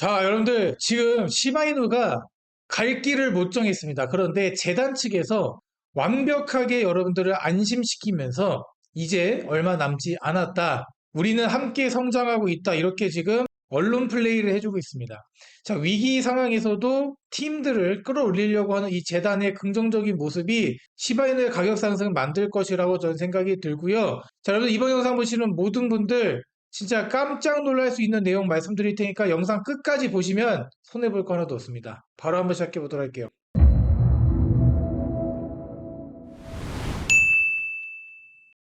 자, 여러분들, 지금 시바이누가 갈 길을 못 정했습니다. 그런데 재단 측에서 완벽하게 여러분들을 안심시키면서 이제 얼마 남지 않았다. 우리는 함께 성장하고 있다. 이렇게 지금 언론 플레이를 해주고 있습니다. 자, 위기 상황에서도 팀들을 끌어올리려고 하는 이 재단의 긍정적인 모습이 시바이누의 가격 상승을 만들 것이라고 저는 생각이 들고요. 자, 여러분 이번 영상 보시는 모든 분들 진짜 깜짝 놀랄 수 있는 내용 말씀드릴 테니까 영상 끝까지 보시면 손해볼 거 하나도 없습니다. 바로 한번 시작해 보도록 할게요.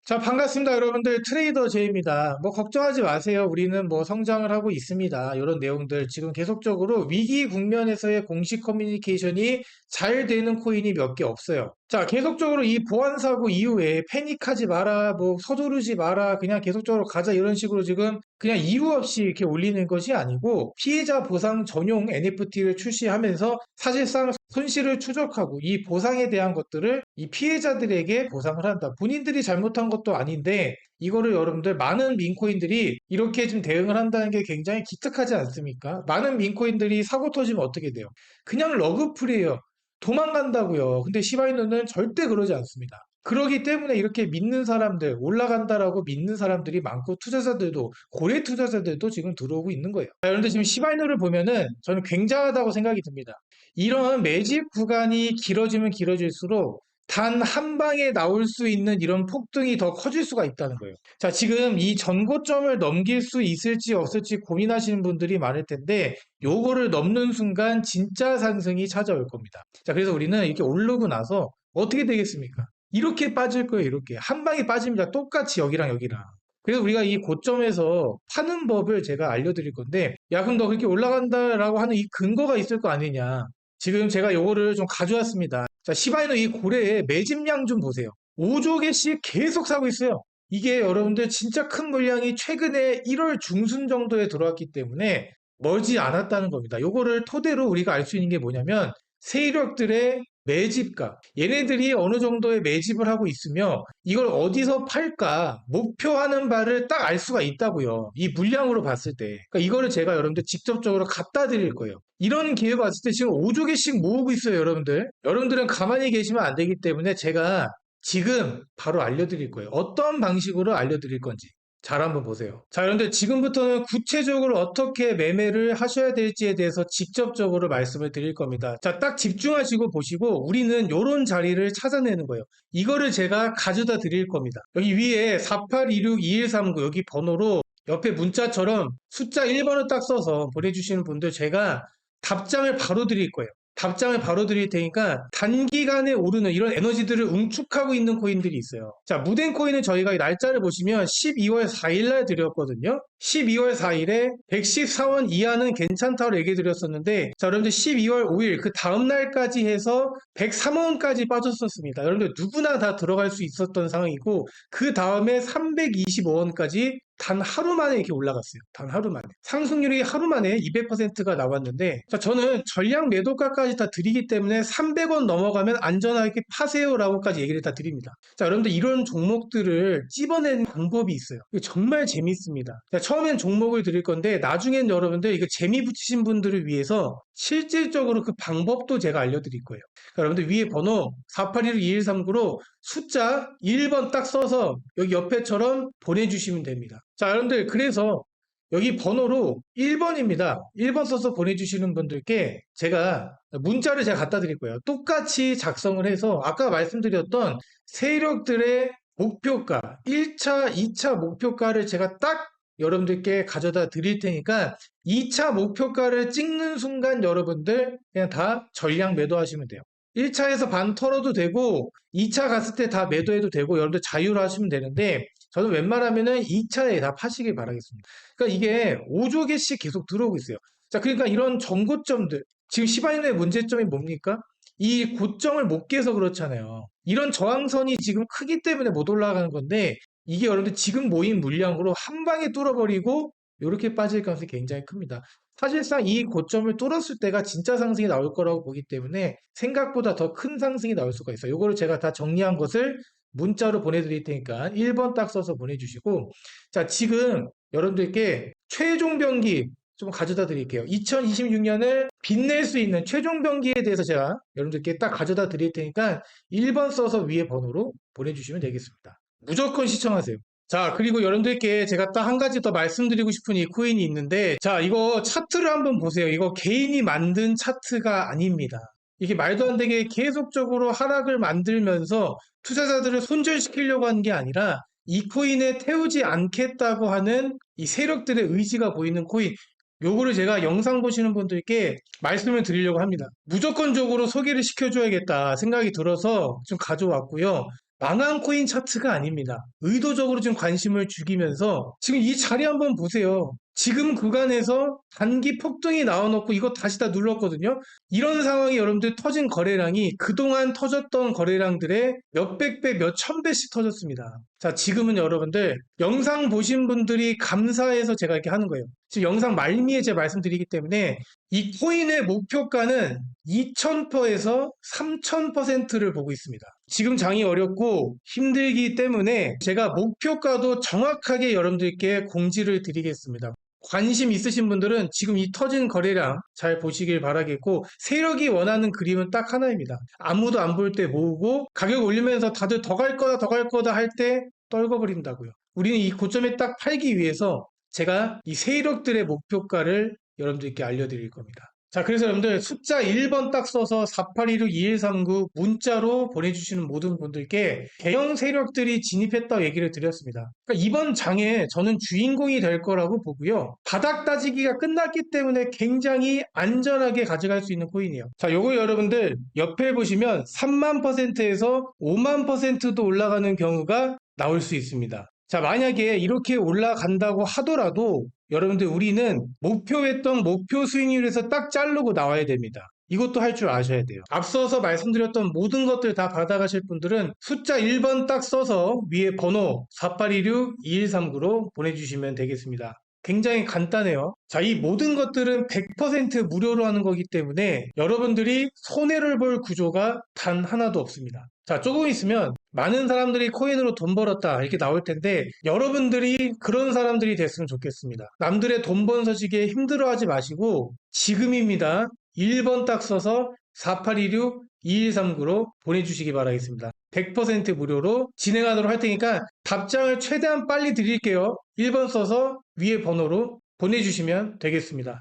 자, 반갑습니다, 여러분들. 트레이더 제이입니다. 뭐, 걱정하지 마세요. 우리는 뭐, 성장을 하고 있습니다. 이런 내용들. 지금 계속적으로 위기 국면에서의 공식 커뮤니케이션이 잘 되는 코인이 몇 개 없어요. 자, 계속적으로 이 보안사고 이후에 패닉하지 마라, 뭐, 서두르지 마라, 그냥 계속적으로 가자, 이런 식으로 지금 그냥 이유 없이 이렇게 올리는 것이 아니고 피해자 보상 전용 NFT를 출시하면서 사실상 손실을 추적하고 이 보상에 대한 것들을 이 피해자들에게 보상을 한다. 본인들이 잘못한 것도 아닌데 이거를 여러분들 많은 민코인들이 이렇게 좀 대응을 한다는 게 굉장히 기특하지 않습니까? 많은 민코인들이 사고 터지면 어떻게 돼요? 그냥 러그풀이에요. 도망간다고요. 근데 시바이누는 절대 그러지 않습니다. 그러기 때문에 이렇게 믿는 사람들, 올라간다라고 믿는 사람들이 많고 투자자들도, 고래 투자자들도 지금 들어오고 있는 거예요. 자, 그런데 지금 시바이누를 보면은 저는 굉장하다고 생각이 듭니다. 이런 매집 구간이 길어지면 길어질수록 단 한 방에 나올 수 있는 이런 폭등이 더 커질 수가 있다는 거예요. 자, 지금 이 전고점을 넘길 수 있을지 없을지 고민하시는 분들이 많을 텐데, 요거를 넘는 순간 진짜 상승이 찾아올 겁니다. 자, 그래서 우리는 이렇게 오르고 나서 어떻게 되겠습니까? 이렇게 빠질 거예요, 이렇게. 한 방에 빠집니다. 똑같이 여기랑 여기랑. 그래서 우리가 이 고점에서 파는 법을 제가 알려드릴 건데, 야, 그럼 너 그렇게 올라간다라고 하는 이 근거가 있을 거 아니냐. 지금 제가 요거를 좀 가져왔습니다. 자, 시바이노 이 고래의 매집량 좀 보세요. 5조 개씩 계속 사고 있어요. 이게 여러분들 진짜 큰 물량이 최근에 1월 중순 정도에 들어왔기 때문에 멀지 않았다는 겁니다. 요거를 토대로 우리가 알 수 있는 게 뭐냐면 세력들의 매집가. 얘네들이 어느 정도의 매집을 하고 있으며 이걸 어디서 팔까 목표하는 바를 딱 알 수가 있다고요. 이 물량으로 봤을 때. 그러니까 이거를 제가 여러분들 직접적으로 갖다 드릴 거예요. 이런 기회가 왔을 때 지금 5조 개씩 모으고 있어요, 여러분들. 여러분들은 가만히 계시면 안 되기 때문에 제가 지금 바로 알려드릴 거예요. 어떤 방식으로 알려드릴 건지. 잘 한번 보세요. 자, 그런데 지금부터는 구체적으로 어떻게 매매를 하셔야 될지에 대해서 직접적으로 말씀을 드릴 겁니다. 자, 딱 집중하시고 보시고 우리는 이런 자리를 찾아내는 거예요. 이거를 제가 가져다 드릴 겁니다. 여기 위에 48262139 여기 번호로 옆에 문자처럼 숫자 1번을 딱 써서 보내주시는 분들 제가 답장을 바로 드릴 거예요. 답장을 바로 드릴 테니까 단기간에 오르는 이런 에너지들을 응축하고 있는 코인들이 있어요. 자, 무덴 코인은 저희가 이 날짜를 보시면 12월 4일 날 드렸거든요. 12월 4일에 114원 이하는 괜찮다고 얘기 드렸었는데 자, 여러분들 12월 5일 그 다음 날까지 해서 103원까지 빠졌었습니다. 여러분들 누구나 다 들어갈 수 있었던 상황이고 그 다음에 325원까지 단 하루 만에 이렇게 올라갔어요. 단 하루 만에. 상승률이 하루 만에 200%가 나왔는데, 자, 저는 전량 매도가까지 다 드리기 때문에 300원 넘어가면 안전하게 파세요라고까지 얘기를 다 드립니다. 자, 여러분들 이런 종목들을 찝어내는 방법이 있어요. 정말 재밌습니다. 자, 처음엔 종목을 드릴 건데, 나중엔 여러분들 이거 재미 붙이신 분들을 위해서 실질적으로 그 방법도 제가 알려드릴 거예요. 그러니까 여러분들 위에 번호 48162139로 숫자 1번 딱 써서 여기 옆에처럼 보내주시면 됩니다. 자, 여러분들 그래서 여기 번호로 1번입니다. 1번 써서 보내주시는 분들께 제가 문자를 제가 갖다 드릴 거예요. 똑같이 작성을 해서 아까 말씀드렸던 세력들의 목표가 1차, 2차 목표가를 제가 딱 여러분들께 가져다 드릴 테니까 2차 목표가를 찍는 순간 여러분들 그냥 다 전량 매도하시면 돼요. 1차에서 반 털어도 되고 2차 갔을 때 다 매도해도 되고 여러분들 자유로 하시면 되는데 저는 웬만하면은 2차에 다 파시길 바라겠습니다. 그러니까 이게 5조 개씩 계속 들어오고 있어요. 자, 그러니까 이런 정고점들 지금 시바이누의 문제점이 뭡니까? 이 고점을 못 깨서 그렇잖아요. 이런 저항선이 지금 크기 때문에 못 올라가는 건데 이게 여러분들 지금 모인 물량으로 한 방에 뚫어버리고 이렇게 빠질 가능성이 굉장히 큽니다. 사실상 이 고점을 뚫었을 때가 진짜 상승이 나올 거라고 보기 때문에 생각보다 더 큰 상승이 나올 수가 있어요. 이거를 제가 다 정리한 것을 문자로 보내드릴 테니까 1번 딱 써서 보내주시고 자 지금 여러분들께 최종 병기 좀 가져다 드릴게요. 2026년을 빛낼 수 있는 최종 병기에 대해서 제가 여러분들께 딱 가져다 드릴 테니까 1번 써서 위에 번호로 보내주시면 되겠습니다. 무조건 시청하세요. 자, 그리고 여러분들께 제가 딱 한 가지 더 말씀드리고 싶은 이 코인이 있는데, 자, 이거 차트를 한번 보세요. 이거 개인이 만든 차트가 아닙니다. 이게 말도 안 되게 계속적으로 하락을 만들면서 투자자들을 손절시키려고 하는 게 아니라 이 코인에 태우지 않겠다고 하는 이 세력들의 의지가 보이는 코인. 요거를 제가 영상 보시는 분들께 말씀을 드리려고 합니다. 무조건적으로 소개를 시켜줘야겠다 생각이 들어서 좀 가져왔고요. 망한 코인 차트가 아닙니다. 의도적으로 좀 관심을 죽이면서 지금 이 자리 한번 보세요. 지금 구간에서 단기 폭등이 나와놓고 이거 다시 다 눌렀거든요. 이런 상황이 여러분들 터진 거래량이 그동안 터졌던 거래량들의 몇백 배, 몇천 배씩 터졌습니다. 자, 지금은 여러분들 영상 보신 분들이 감사해서 제가 이렇게 하는 거예요. 지금 영상 말미에 제가 말씀드리기 때문에 이 코인의 목표가는 2000%에서 3000%를 보고 있습니다. 지금 장이 어렵고 힘들기 때문에 제가 목표가도 정확하게 여러분들께 공지를 드리겠습니다. 관심 있으신 분들은 지금 이 터진 거래량 잘 보시길 바라겠고 세력이 원하는 그림은 딱 하나입니다. 아무도 안 볼 때 모으고 가격 올리면서 다들 더 갈 거다 더 갈 거다 할 때 떨궈버린다고요. 우리는 이 고점에 딱 팔기 위해서 제가 이 세력들의 목표가를 여러분들께 알려드릴 겁니다. 자, 그래서 여러분들 숫자 1번 딱 써서 4816-2139 문자로 보내주시는 모든 분들께 대형 세력들이 진입했다 얘기를 드렸습니다. 그러니까 이번 장에 저는 주인공이 될 거라고 보고요. 바닥 따지기가 끝났기 때문에 굉장히 안전하게 가져갈 수 있는 코인이에요. 자, 요거 여러분들 옆에 보시면 3만 퍼센트에서 5만 퍼센트도 올라가는 경우가 나올 수 있습니다. 자, 만약에 이렇게 올라간다고 하더라도 여러분들 우리는 목표했던 목표 수익률에서 딱 자르고 나와야 됩니다. 이것도 할 줄 아셔야 돼요. 앞서서 말씀드렸던 모든 것들 다 받아가실 분들은 숫자 1번 딱 써서 위에 번호 4816-2139로 보내주시면 되겠습니다. 굉장히 간단해요. 자, 이 모든 것들은 100% 무료로 하는 거기 때문에 여러분들이 손해를 볼 구조가 단 하나도 없습니다. 자, 조금 있으면 많은 사람들이 코인으로 돈 벌었다 이렇게 나올 텐데 여러분들이 그런 사람들이 됐으면 좋겠습니다. 남들의 돈번 서식에 힘들어하지 마시고 지금입니다. 1번 딱 써서 4816-2139로 보내주시기 바라겠습니다. 100% 무료로 진행하도록 할 테니까 답장을 최대한 빨리 드릴게요. 1번 써서 위에 번호로 보내주시면 되겠습니다.